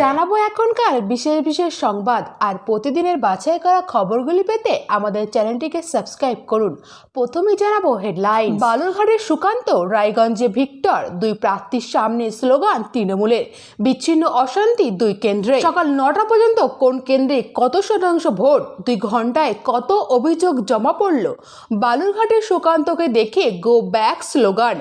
জানাব এখনকার বিশেষ বিশেষ সংবাদ আর প্রতিদিনের বাছাই করা খবরগুলি পেতে আমাদের চ্যানেলটিকে সাবস্ক্রাইব করুন। প্রথমে জানাব হেডলাইন বালুরঘাটের সুকান্ত, রায়গঞ্জে ভিক্টর, দুই প্রার্থীর সামনে স্লোগান তৃণমূলের। বিচ্ছিন্ন অশান্তি দুই কেন্দ্রে। সকাল নটা পর্যন্ত কোন কেন্দ্রে কত শতাংশ ভোট, দুই ঘন্টায় কত অভিযোগ জমা পড়ল? বালুরঘাটের সুকান্তকে দেখে গো ব্যাক স্লোগান।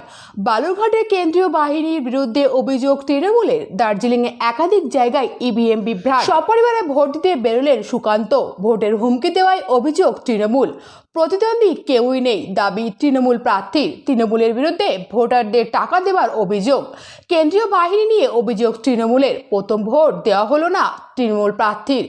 বালুরঘাটের কেন্দ্রীয় বাহিনীর বিরুদ্ধে অভিযোগ তৃণমূলের। দার্জিলিংয়ে একাধিক জায়গায় ইভিএম বিভ্রাট। সপরিবারে ভোট দিতে বেরোলেন সুকান্ত। ভোটের হুমকি দেওয়ায় অভিযোগ তৃণমূল। প্রতিদ্বন্দ্বী কেউই নেই, দাবি তৃণমূল প্রার্থী। তৃণমূলের বিরুদ্ধে ভোটারদের টাকা দেওয়ার অভিযোগ। কেন্দ্রীয় বাহিনী নিয়ে অভিযোগ তৃণমূলের। প্রথম ভোট দেওয়া হলো না। তৃণমূল প্রার্থীর।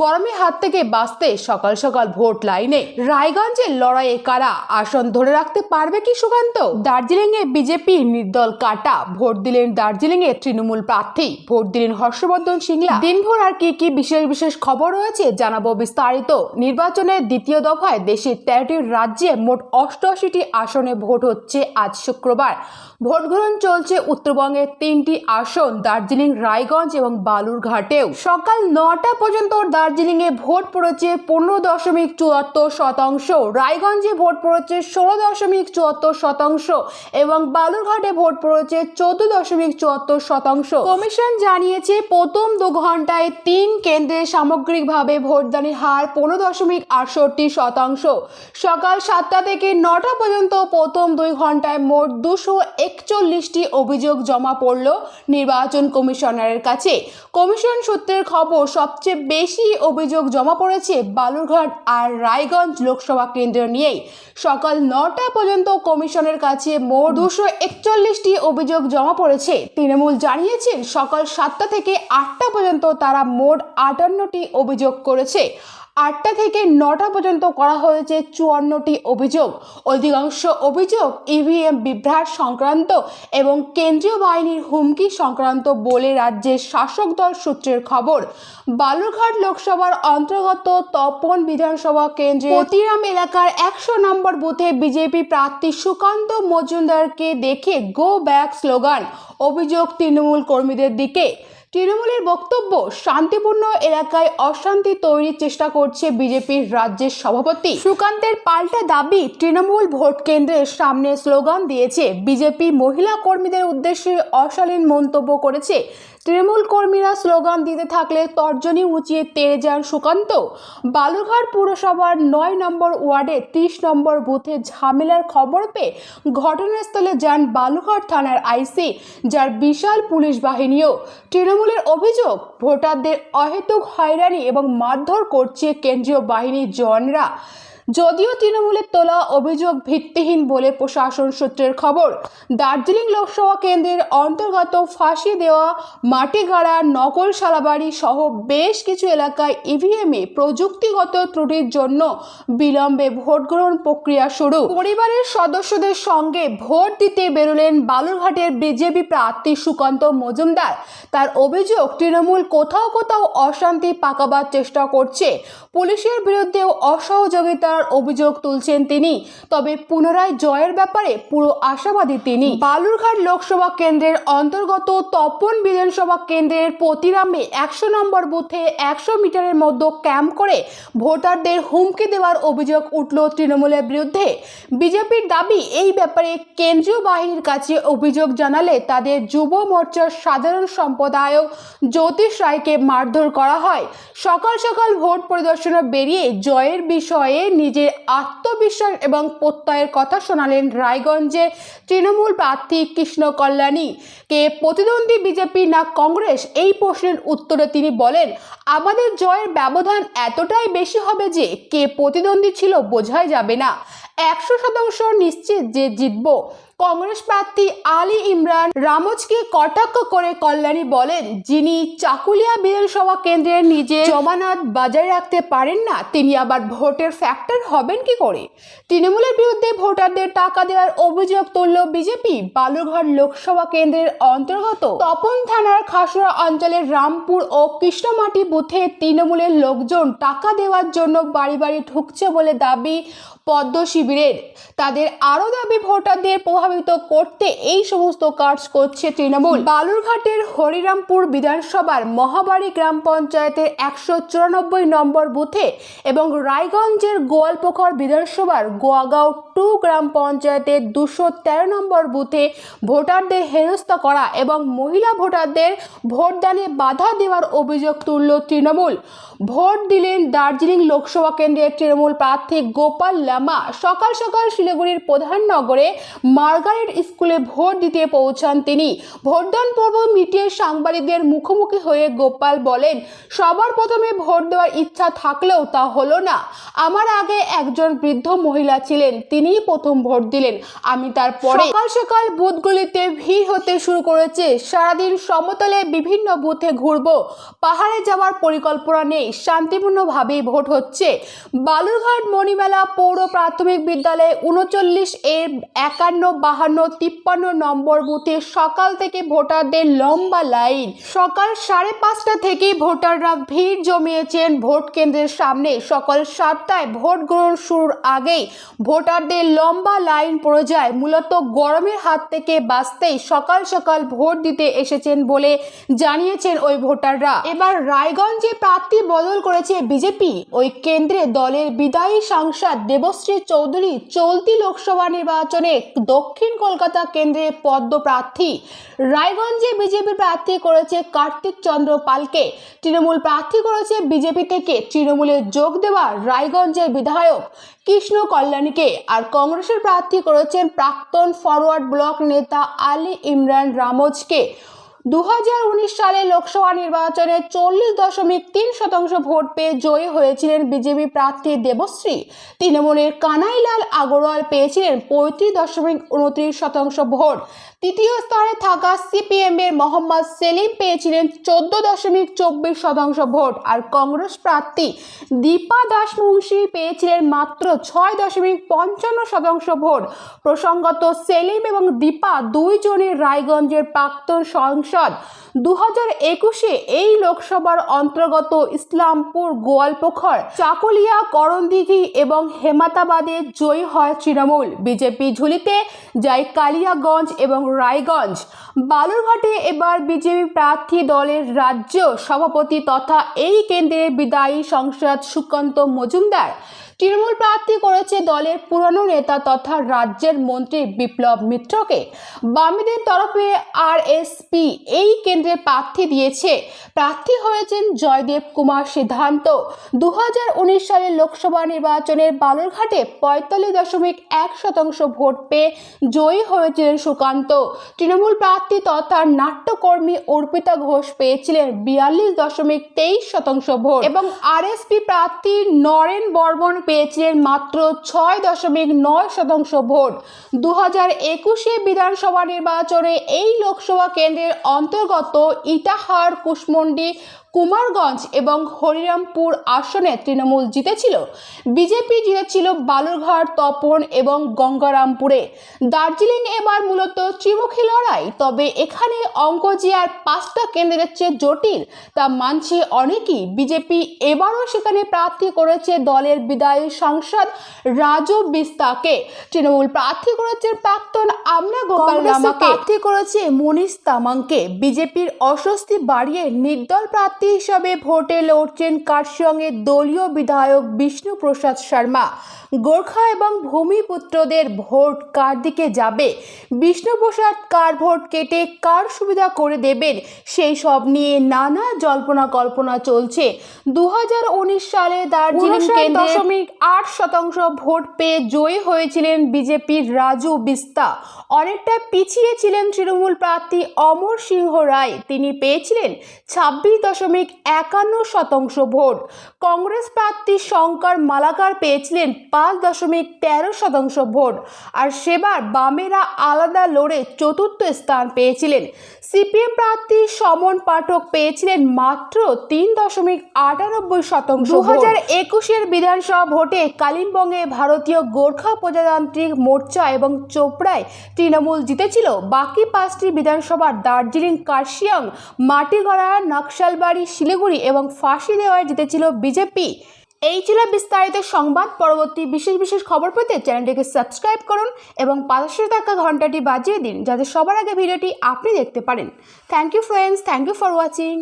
গরমে হাত থেকে বাঁচতে সকাল সকাল ভোট লাইনে। রায়গঞ্জের লড়াইয়ে কারা আসন ধরে রাখতে পারবে কি সুকান্ত? দার্জিলিংয়ে বিজেপি নির্দল কাটা। ভোট দিলেন দার্জিলিংয়ে তৃণমূল প্রার্থী। ভোট দিলেন হর্ষবর্ধন সিংলা। দিনভর আর কি কি বিশেষ বিশেষ খবর রয়েছে জানাব বিস্তারিত। নির্বাচনের দ্বিতীয় দফায় দেশের তেরোটি রাজ্যে মোট অষ্টআশিটি আসনে ভোট হচ্ছে আজ শুক্রবার। ভোট গ্রহণ চলছে উত্তরবঙ্গের তিনটি আসন, দার্জিলিং, রায়গঞ্জ এবং বালুরঘাটেও। সকাল নটা পর্যন্ত দার্জিলিংয়ে ভোট পড়েছে পনেরো দশমিক চুয়াত্তর শতাংশ। রায়গঞ্জে ভোট পড়েছে ষোলো দশমিক চুয়াত্তর শতাংশ এবং বালুরঘাটে ভোট পড়েছে চোদ্দ দশমিক চুয়াত্তর শতাংশ। কমিশন জানিয়েছে, প্রথম দু ঘন্টায় তিন কেন্দ্রে সামগ্রিকভাবে ভোটদানের হার পনেরো দশমিক আটষট্টি শতাংশ। সকাল সাতটা থেকে নটা পর্যন্ত প্রথম দুই ঘন্টায় মোট দুশো একচল্লিশটি অভিযোগ জমা পড়ল নির্বাচন কমিশনারের কাছে। কমিশন সূত্রের খবর সবচেয়ে বেশি অভিযোগ জমা পড়েছে বালুরঘাট আর রায়গঞ্জ লোকসভা কেন্দ্র নিয়েই। সকাল নটা পর্যন্ত কমিশনের কাছে মোট দুশো একচল্লিশটি অভিযোগ জমা পড়েছে। তৃণমূল জানিয়েছেন সকাল সাতটা থেকে আটটা পর্যন্ত তারা মোট আটান্নটি অভিযোগ করেছে। আটটা থেকে নটা পর্যন্ত করা হয়েছে চুয়ান্নটি অভিযোগ। অধিকাংশ অভিযোগ ইভিএম বিভ্রাট সংক্রান্ত এবং কেন্দ্রীয় বাহিনীর হুমকি সংক্রান্ত বলে রাজ্যের শাসক দল সূত্রের খবর। বালুরঘাট লোকসভার অন্তর্গত তপন বিধানসভা কেন্দ্রে পতিরাম এলাকার একশো নম্বর বুথে বিজেপি প্রার্থী সুকান্ত মজুমদারকে দেখে গো ব্যাক স্লোগান। অভিযোগ তৃণমূল কর্মীদের দিকে। তৃণমূলের বক্তব্য শান্তিপূর্ণ এলাকায় অশান্তি তৈরির চেষ্টা করছে বিজেপির রাজ্যের সভাপতি। সুকান্তের পাল্টা দাবি তৃণমূল ভোট কেন্দ্রের সামনে স্লোগান দিয়েছে বিজেপি মহিলা কর্মীদের উদ্দেশ্যে অশালীন মন্তব্য করেছে তৃণমূল কর্মীরা স্লোগান দিতে থাকলে তর্জনী উঁচিয়ে তেড়ে যান সুকান্ত। বালুরঘাট পুরসভার নয় নম্বর ওয়ার্ডে ত্রিশ নম্বর বুথে ঝামেলার খবর পেয়ে ঘটনাস্থলে যান বালুরঘাট থানার আইসি, যার বিশাল পুলিশ বাহিনীও। তৃণমূলের অভিযোগ, ভোটারদের অহেতুক হয়রানি এবং মারধর করছে কেন্দ্রীয় বাহিনীর জওয়ানরা। যদিও তৃণমূলের তোলা অভিযোগ ভিত্তিহীন বলে প্রশাসন সূত্রের খবর, দার্জিলিং লোকসভা কেন্দ্রের অন্তর্গত ফাঁসি দেওয়া মাটিগাড়া নকল সালাবাড়ি সহ বেশ কিছু এলাকায় ইভিএমে প্রযুক্তিগত ত্রুটির জন্য বিলম্বে ভোট গ্রহণ প্রক্রিয়া শুরু। পরিবারের সদস্যদের সঙ্গে ভোট দিতে বেরোলেন বালুরঘাটের বিজেপি প্রার্থী সুকান্ত মজুমদার। তার অভিযোগ, তৃণমূল কোথাও কোথাও অশান্তি পাকাবার চেষ্টা করছে, পুলিশের বিরুদ্ধেও অসহযোগিতার অভিযোগ তুলছেন তিনি। তবে পুনরায় জয়ের ব্যাপারে পুরো আশাবাদী তিনি। বালুরঘাট লোকসভা কেন্দ্রের অন্তর্গত তপন বিধানসভা কেন্দ্রের প্রতিরামে একশো নম্বর বুথে একশো মিটারের মধ্যে ক্যাম্প করে ভোটারদের হুমকি দেওয়ার অভিযোগ উঠল তৃণমূলের বিরুদ্ধে। বিজেপির দাবি, এই ব্যাপারে কেন্দ্রীয় বাহিনীর কাছে অভিযোগ জানালে তাদের যুব মোর্চার সাধারণ সম্পাদক জ্যোতিষ রায়কে মারধর করা হয়। সকাল সকাল ভোট পরিদর্শনে বেরিয়ে জয়ের বিষয়ে নিজের আত্মবিশ্বাস এবং প্রত্যয়ের কথা শোনালেন রায়গঞ্জে তৃণমূল প্রার্থী কৃষ্ণ কল্যাণী। কে প্রতিদ্বন্দ্বী বিজেপি না কংগ্রেস? এই প্রশ্নের উত্তরে তিনি বলেন, আমাদের জয়ের ব্যবধান এতটাই বেশি হবে যে কে প্রতিদ্বন্দ্বী ছিল বোঝাই যাবে না। একশো শতাংশ নিশ্চিত যে জিতব। কংগ্রেস প্রার্থী আলী ইমরান রামজকে কটাক্ষ করে কল্যাণী বলেন, যিনি চাকুলিয়া বিধানসভা কেন্দ্রের নিজে জমানত বজায় রাখতে পারেন না, তিনি আবার ভোটের ফ্যাক্টর হবেন কি করে? তৃণমূলের বিরুদ্ধে ভোটারদের টাকা দেওয়ার অভিযোগ তুলল বিজেপি। বালুরঘাট লোকসভা কেন্দ্রের অন্তর্গত তপন থানার খাসড়া অঞ্চলের রামপুর ও কৃষ্ণমাটি বুথে তৃণমূলের লোকজন টাকা দেওয়ার জন্য বাড়ি বাড়ি ঢুকছে বলে দাবি পদ্ম শিবিরের তাদের আরও দাবি, ভোটারদের প্রভাবে প্রভাবিত করতে এই সমস্ত কাজ করছে তৃণমূল। বালুরঘাটের হরিরামপুর বিধানসভার মহাবাড়ি গ্রাম পঞ্চায়েতের একশো চুরানব্বই নম্বর বুথে এবং রায়গঞ্জের গোয়ালপোখর বিধানসভার গোয়াগাঁও টু গ্রাম পঞ্চায়েতের দুশো তেরো নম্বর বুথে ভোটারদের হেনস্থা করা এবং মহিলা ভোটারদের ভোটদানে বাধা দেওয়ার অভিযোগ তুলল তৃণমূল। ভোট দিলেন দার্জিলিং লোকসভা কেন্দ্রের তৃণমূল প্রার্থী গোপাল লামা। সকাল সকাল শিলিগুড়ির প্রধাননগরে মার্গারেট স্কুলে ভোট দিতে পৌঁছান তিনি। ভোটদান পর্ব মিটিয়ে সাংবাদিকদের মুখোমুখি হয়ে গোপাল বলেন, সবার প্রথমে ভোট দেওয়ার ইচ্ছা থাকলেও তা হলো না। আমার আগে একজন বৃদ্ধ মহিলা ছিলেন। তিনিই প্রথম ভোট দিলেন। আমি তারপরে সকাল সকাল বুথগুলিতে ভিড় হতে শুরু করেছে। সারাদিন সমতলে বিভিন্ন বুথে ঘুরবো। পাহাড়ে যাওয়ার পরিকল্পনা নেই। শান্তিপূর্ণভাবেই ভোট হচ্ছে। বালুরঘাট মণিমেলা পৌর প্রাথমিক বিদ্যালয়ে উনচল্লিশ এর একান্ন, বাহান্ন, তিপ্পান্ন নম্বর বুথে সকাল থেকে ভোটারদের লম্বা লাইন। সকাল সাড়ে পাঁচটা থেকেই ভোটাররা ভিড় জমিয়েছেন ভোট কেন্দ্রের সামনে। সকাল সাতটায় ভোট গ্রহণ শুরুর আগেই ভোটারদের লম্বা লাইন পড়ে যায়। মূলত গরমের হাত থেকে বাঁচতেই সকাল সকাল ভোট দিতে এসেছেন বলে জানিয়েছেন ওই ভোটাররা। এবার রায়গঞ্জে প্রার্থী বদল করেছে বিজেপি। ওই কেন্দ্রে দলের বিদায়ী সাংসদ দেবশ্রী চৌধুরী চলতি লোকসভা নির্বাচনে দক্ষিণ কলকাতা কেন্দ্রে পদ্ম প্রার্থী রায়গঞ্জে বিজেপি প্রার্থী করেছে কার্তিক চন্দ্র পালকে। তৃণমূল প্রার্থী করেছে বিজেপি থেকে। তৃণমূলে যোগ দেওয়া রায়গঞ্জের বিধায়ক কৃষ্ণ কল্যাণীকে। আর কংগ্রেসের প্রার্থী করেছেন প্রাক্তন ফরওয়ার্ড ব্লক নেতা আলী ইমরান রামোজকে। দু সালে লোকসভা নির্বাচনে চল্লিশ দশমিক তিন শতাংশ ভোট পেয়ে জয়ী হয়েছিলেন বিজেপি প্রার্থী দেবশ্রী। তৃণমূলের কানাইলাল আগরওয়াল পেয়েছিলেন পঁয়ত্রিশ দশমিক উনত্রিশ শতাংশ ভোট। তৃতীয় স্তরে থাকা সিপিএম এর মোহাম্মদ সেলিম পেয়েছিলেন চোদ্দ দশমিক চব্বিশ শতাংশ ভোট আর কংগ্রেস প্রার্থী দীপা দাস মুন্সি পেয়েছিলেন মাত্র ছয় দশমিক পঞ্চান্ন শতাংশ ভোট। প্রসঙ্গত সেলিম এবং দীপা দুইজনই রায়গঞ্জের প্রাক্তন সংসদ। দু হাজার একুশে এই লোকসভার অন্তর্গত ইসলামপুর গোয়ালপোখর, চাকুলিয়া, করণদিঘি এবং হেমাতাবাদে জয়ী হয় তৃণমূল। বিজেপি ঝুলিতে যায় কালিয়াগঞ্জ এবং রায়গঞ্জ। বালুরঘাটে এবার বিজেপি প্রার্থী দলের রাজ্য সভাপতি তথা এই কেন্দ্রের বিদায়ী সংসদ সুকান্ত মজুমদার তৃণমূল প্রার্থী করেছে দলের পুরনো নেতা তথা রাজ্যের মন্ত্রী বিপ্লব মিত্রকে। বামীদের তরফে আরএসপি এই কেন্দ্রে প্রার্থী দিয়েছে। প্রার্থী হয়েছেন জয়দেব কুমার সিদ্ধান্ত। দু সালের লোকসভা নির্বাচনের বালুরঘাটে পঁয়তাল্লিশ দশমিক এক শতাংশ ভোট পেয়ে জয়ী হয়েছিলেন সুকান্ত। তৃণমূল প্রার্থী তথা নাট্যকর্মী অর্পিতা ঘোষ পেয়েছিলেন বিয়াল্লিশ দশমিক তেইশ শতাংশ ভোট। এবং আরএসপি প্রার্থী নরেন বর্মন পেয়েছিলেন মাত্র ছয় দশমিক নয় শতাংশ ভোট। দু হাজার একুশে বিধানসভা নির্বাচনে এই লোকসভা কেন্দ্রের অন্তর্গত ইটাহার, কুশমন্ডি কুমারগঞ্জ এবং হরিরামপুর আসনে তৃণমূল জিতেছিল। বিজেপি জিতেছিল বালুরঘাট তপন এবং গঙ্গারামপুরে। দার্জিলিং এবার মূলত ত্রিমুখী লড়াই তবে এখানে অঙ্ক যে আর পাঁচটা কেন্দ্রের চেয়ে জটিল তা মানছে অনেকেই। বিজেপি এবারও সেখানে প্রার্থী করেছে দলের বিদায়ী সাংসদ রাজু বিস্তাকে। তৃণমূল প্রার্থী করেছে প্রাক্তন আমনা গোপাল রামাকে প্রার্থী করেছে মনীষ তামাংকে। বিজেপির অস্বস্তি বাড়িয়ে নির্দল প্রার্থী হিসাবে ভোটে লড়ছেন কার্শিয়ংয়ের দলীয় বিধায়ক বিষ্ণুপ্রসাদ শর্মা? গোর্খা এবং ভূমিপুত্রদের ভোট কার দিকে যাবে? বিষ্ণুপ্রসাদ কার ভোট কেটে কার সুবিধা করে দেবেন? সেই সব নিয়ে নানা জল্পনা কল্পনা চলছে। দুই হাজার উনিশ সালে দার্জিলিং দশমিক আট শতাংশ ভোট পেয়ে জয়ী হয়েছিলেন বিজেপির রাজু বিস্তা। অনেকটা পিছিয়ে ছিলেন তৃণমূল প্রার্থী অমর সিংহ রায়। তিনি পেয়েছিলেন ছাব্বিশ দশমিক একান্ন শতাংশ ভোট। কংগ্রেস প্রার্থী শঙ্কর মালাকার পেয়েছিলেন পাঁচ দশমিক তেরো শতাংশ ভোট। আর সেবার বামেরা আলাদা লড়ে চতুর্থ স্থান পেয়েছিলেন। সিপিএম প্রার্থী সমন পাঠক পেয়েছিলেন মাত্র তিন দশমিক আটানব্বই শতাংশ দু হাজার একুশের বিধানসভা ভোটে কালিম্পংয়ে ভারতীয় গোর্খা প্রজাতান্ত্রিক মোর্চা এবং চোপড়ায় তৃণমূল জিতেছিল। বাকি পাঁচটি বিধানসভার দার্জিলিং, কার্শিয়াং, মাটিগড়া, নকশালবাড়ি শিলিগুড়ি এবং ফাঁসি দেওয়ায় জিতেছিল বিজেপি। এই ছিল বিস্তারিত সংবাদ। পরবর্তী বিশেষ বিশেষ খবর পেতে চ্যানেলটিকে সাবস্ক্রাইব করুন এবং পাশে থাকা ঘন্টাটি বাজিয়ে দিন যাতে সবার আগে ভিডিওটি আপনি দেখতে পারেন। Thank you friends thank you for watching